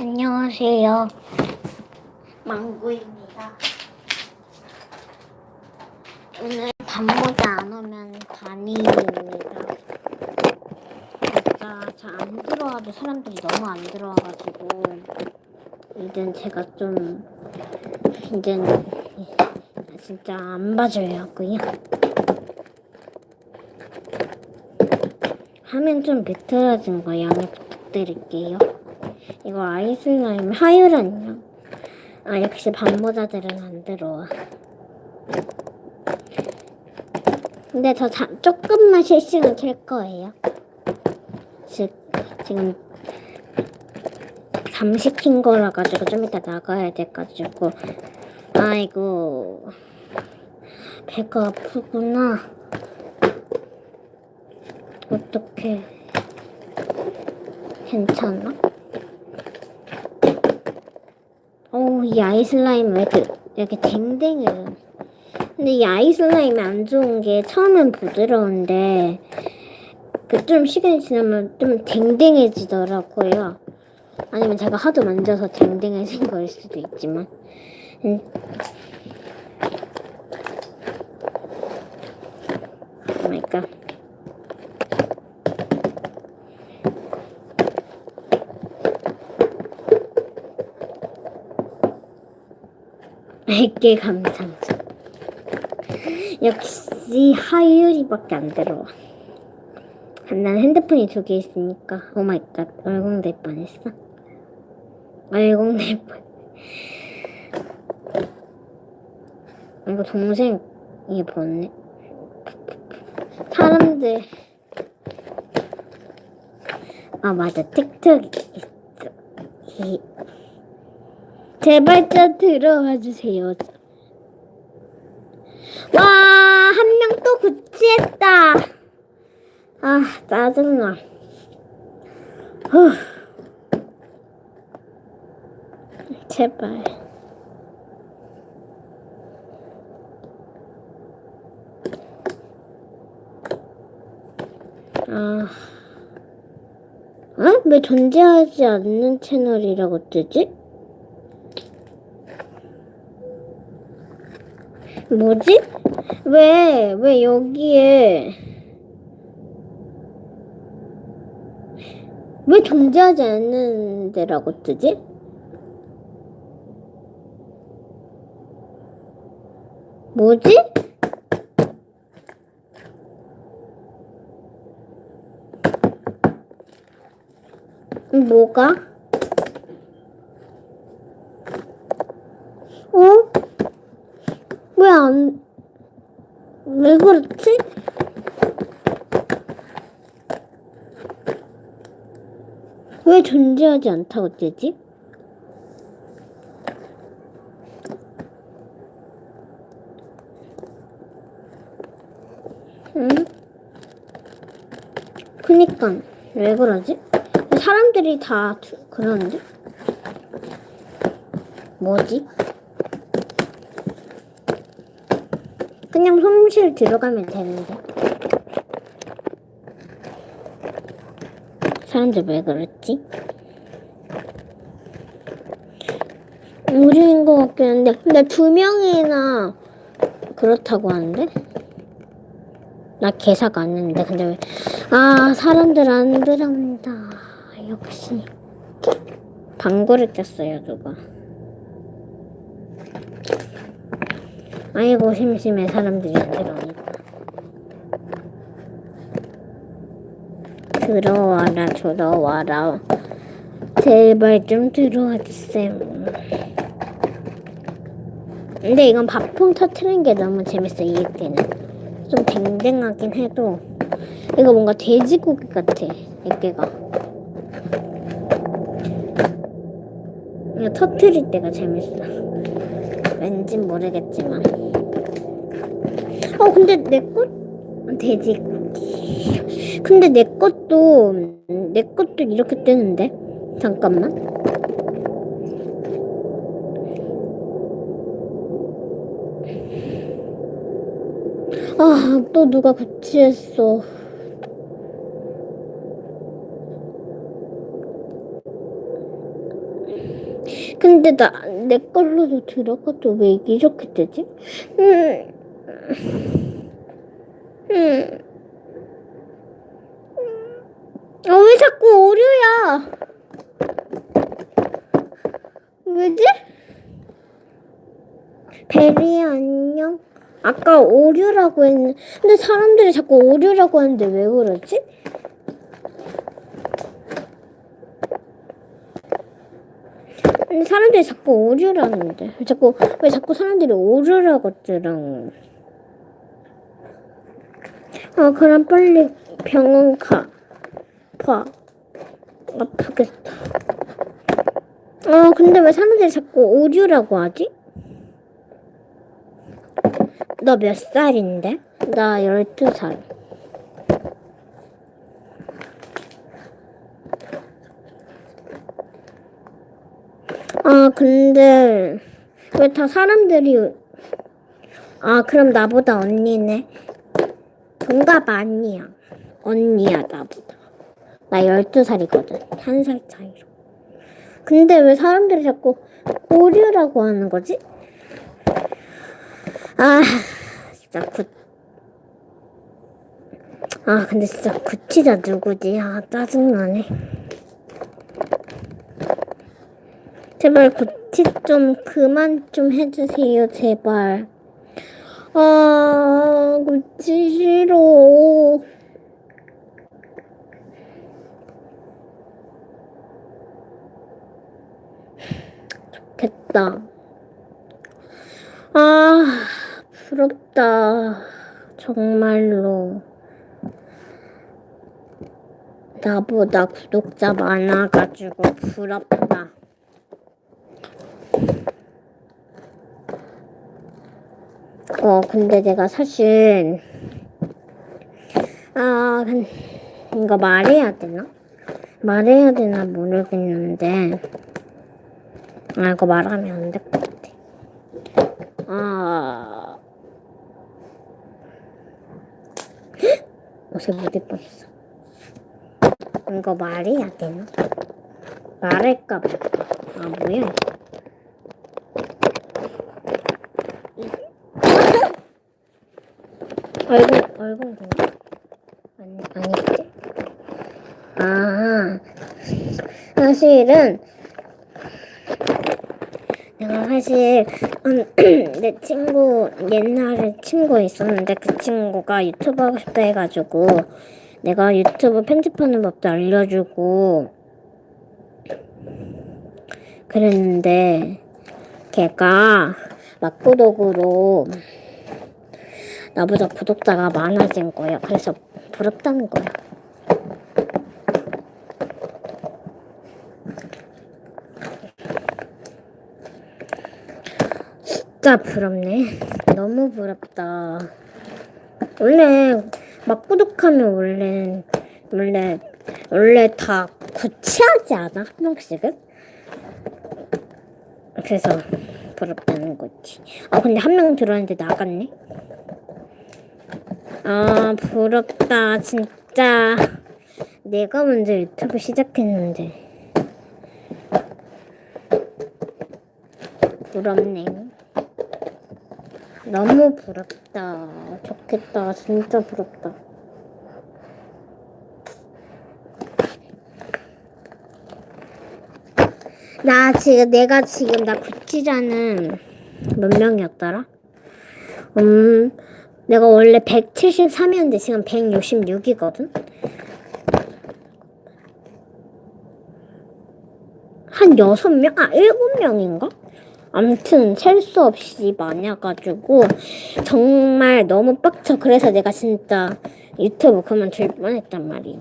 안녕하세요. 망구입니다. 오늘 밥 모자 안 오면 반이입니다. 진짜 잘 안 들어와도 사람들이 너무 안 들어와가지고 이젠 제가 좀 이젠 진짜 안 봐줘야 하고요. 화면 좀 비틀어진 거 양해 부탁드릴게요. 이거 아이슬라임 하유란요. 아 역시 반모자들은 안 들어와. 근데 저 자, 조금만 실시간 켤 거예요. 지, 지금 잠시킨 거라 가지고 좀 이따 나가야 돼 가지고 아이고 배가 아프구나. 어떡해. 괜찮아? 어우 이 아이슬라임 왜 이렇게, 댕댕해요 근데 이 아이슬라임이 안 좋은 게 처음엔 부드러운데 그 좀 시간이 지나면 좀 댕댕해지더라고요. 아니면 제가 하도 만져서 댕댕해진 거일 수도 있지만. 음. 그러니까 알게 감상. 역시 하율이밖에 안 들어와. 아, 난 핸드폰이 두 개 있으니까. 오 마이 갓. 얼공 될 뻔했어. 얼공 될 뻔. 이거 동생이 보네. 사람들. 아, 맞아. 틱톡 있어. 이 제발 좀 들어와 주세요. 와, 한 명 또 구치했다. 아, 짜증나. 후. 제발. 아. 어? 왜 존재하지 않는 채널이라고 뜨지? 뭐지? 왜, 왜 여기에 왜 존재하지 않는 데라고 뜨지? 뭐지? 뭐가? 어? 왜 안, 왜 그렇지? 왜 존재하지 않다고 뜨지? 응? 그니까, 왜 그러지? 사람들이 다 두- 그러는데? 뭐지? 그냥 사무실 들어가면 되는데. 사람들 왜 그랬지? 우리인 것 같긴 한데, 근데 두 명이나 그렇다고 하는데? 나 개사가 안 했는데, 근데 왜, 아, 사람들 안 들어온다. 역시. 방구를 꼈어요, 누가. 아이고 심심해 사람들이 안 들어오니까. 들어와라 들어와라. 제발 좀 들어와 주세요. 근데 이건 밥통 터트리는 게 너무 재밌어 이 때는. 좀 댕댕하긴 해도. 이거 뭔가 돼지고기 같아 이게가. 이거 터트릴 때가 재밌어 왠진 모르겠지만. 어, 근데 내 것, 돼지고기. 근데 내 것도, 음, 내 것도 이렇게 뜨는데? 잠깐만. 아, 또 누가 구치했어. 근데 나 내 걸로도 들어가도 왜 이렇게 되지? 음. 음. 아, 왜 자꾸 오류야? 왜지? 베리 안녕. 아까 오류라고 했는데 근데 사람들이 자꾸 오류라고 하는데 왜 그러지? 근데 사람들이 자꾸 오류라는데 왜 자꾸 왜 자꾸 사람들이 오류라고 하더라고. 아 그럼 빨리 병원 가. 봐. 아프겠다. 어 근데 왜 사람들이 자꾸 오류라고 하지? 너 몇 살인데? 나 12살. 아, 근데 왜 다 사람들이 아, 그럼 나보다 언니네. 동갑 아니야. 언니야, 나보다. 나 12살이거든. 한 살 차이로. 근데 왜 사람들이 자꾸 오류라고 하는 거지? 아, 진짜 구. 아, 근데 진짜 구치자 누구지? 아, 짜증나네. 제발 구치 좀 그만 좀 해주세요, 제발. 아, 구치 싫어. 좋겠다. 아, 부럽다. 정말로. 나보다 구독자 많아가지고 부럽다. 어, 근데 내가 사실, 아, 근- 이거 말해야 되나? 말해야 되나 모르겠는데, 아, 이거 말하면 안 될 것 같아. 아, 옷에 묻을 뻔했어. 이거 말해야 되나? 말할까 말까. 아, 뭐야? 얼굴, 얼굴 되나? 아니, 아니겠지? 아, 사실은, 내가 사실, 음, 내 친구, 옛날에 친구 있었는데 그 친구가 유튜브 하고 싶다 해가지고, 내가 유튜브 편집하는 법도 알려주고, 그랬는데, 걔가 막구독으로 나보다 구독자가 많아진 거야. 그래서 부럽다는 거야. 진짜 부럽네. 너무 부럽다. 원래 막 구독하면 원래 원래 원래 다 구치하지 않아 한 명씩은? 그래서 부럽다는 거지. 아 근데 한 명 들어왔는데 나갔네. 아 부럽다 진짜. 내가 먼저 유튜브 시작했는데. 부럽네. 너무 부럽다. 좋겠다. 진짜 부럽다. 나 지금 내가 지금 나 구치자는 몇 명이었더라? 음, 내가 원래 173이었는데 지금 166이거든. 한 여섯 명? 아, 일곱 명인가? 아무튼 셀 수 없이 많아가지고 정말 너무 빡쳐. 그래서 내가 진짜 유튜브 그만둘 뻔했단 말이야.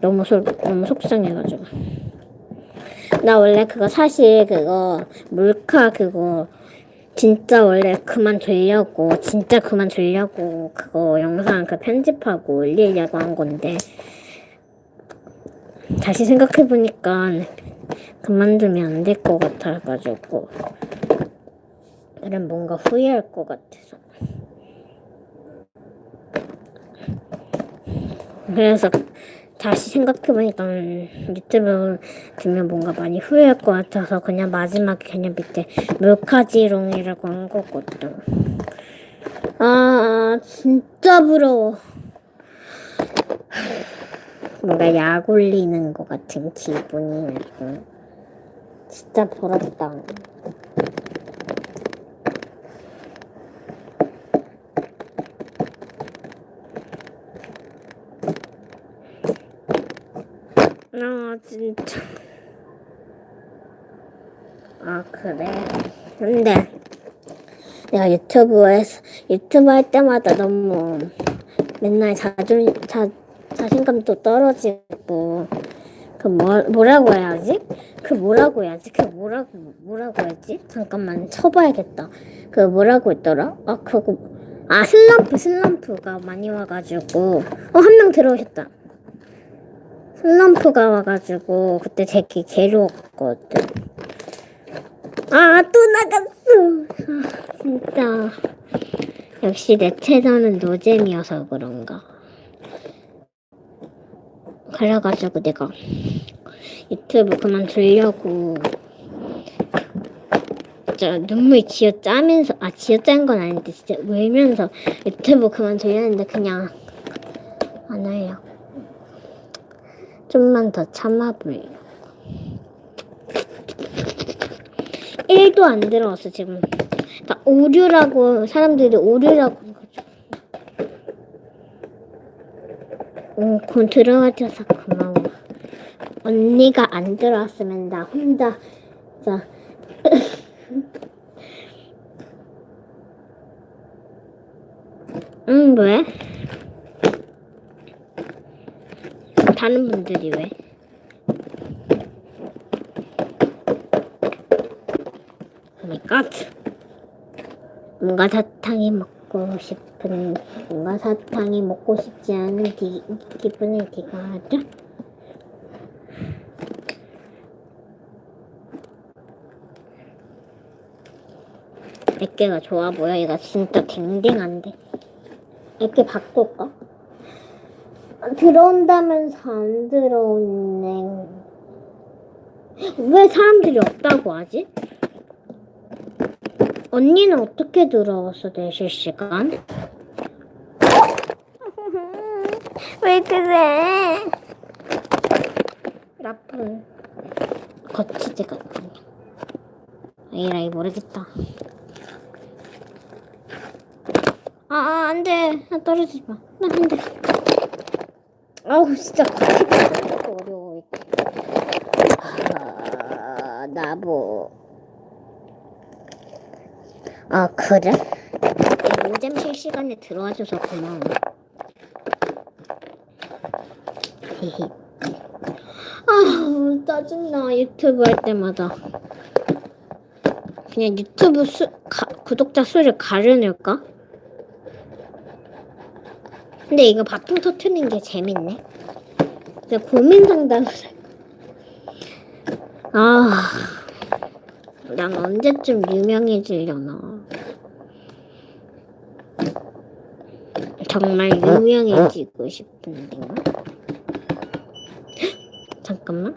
너무 속 너무 속상해가지고. 나 원래 그거 사실 그거 몰카 그거 진짜 원래 그만 두려고 진짜 그만 두려고 그거 영상 그 편집하고 올리려고 한 건데 다시 생각해 보니까 그만두면 안 될 것 같아가지고 그럼 뭔가 후회할 것 같아서. 그래서 다시 생각해보니까 음, 유튜브 들면 뭔가 많이 후회할 것 같아서 그냥 마지막에 그냥 밑에 몰카지롱이라고 한 거거든. 아 진짜 부러워. 뭔가 약 올리는 것 같은 기분이 진짜 부럽다. 아 진짜. 아 그래. 근데 내가 유튜브에서 유튜브 할 때마다 너무 맨날 자존 자 자신감도 떨어지고 그 뭐, 뭐라고 해야지? 그 뭐라고 해야지? 그 뭐라고 뭐라고 해야지? 잠깐만 쳐봐야겠다. 그 뭐라고 했더라? 아 그거 아 슬럼프 슬럼프가 많이 와가지고 어 한 명 들어오셨다. 슬럼프가 와가지고 그때 되게 괴로웠거든. 아 또 나갔어. 아, 진짜 역시 내 채널은 노잼이어서 그런가. 그래가지고 내가 유튜브 그만두려고 진짜 눈물 지어 짜면서 아 지어 짠 건 아닌데 진짜 울면서 유튜브 그만두려는데 그냥 안 하려고 좀만 더 참아보려고 1도 안 들어왔어 지금 다 오류라고 사람들이 오류라고 해가지고 응, 곧 들어와줘서 고마워. 언니가 안 들어왔으면 나 혼자, 자. 응, 왜? 다른 분들이 왜? 오마이갓. 뭔가 사탕이 먹고 싶은 뭔가 사탕이 먹고 싶지 않은 기, 기분을 네가 하죠? 애깨가 좋아 보여 얘가 진짜 댕댕한데 애깨 바꿀까? 아, 들어온다면서 안 들어오네 왜 사람들이 없다고 하지? 언니는 어떻게 들어왔어, 내 실시간? 왜 그래? 나쁜 거치대 같은. 에이라이 모르겠다. 아, 아, 안 돼. 아, 떨어지지 마. 나 안 돼. 아우, 진짜 거치대 어려워. 아, 나보. 아 그래? 노잼 실시간에 들어와줘서 고마워. 아 짜증나 유튜브 할 때마다. 그냥 유튜브 수 가, 구독자 수를 가려낼까? 근데 이거 바풍 터트리는 게 재밌네. 근데 고민 상담을. 아. 난 언제쯤 유명해지려나. 정말 유명해지고 싶은데. 잠깐만.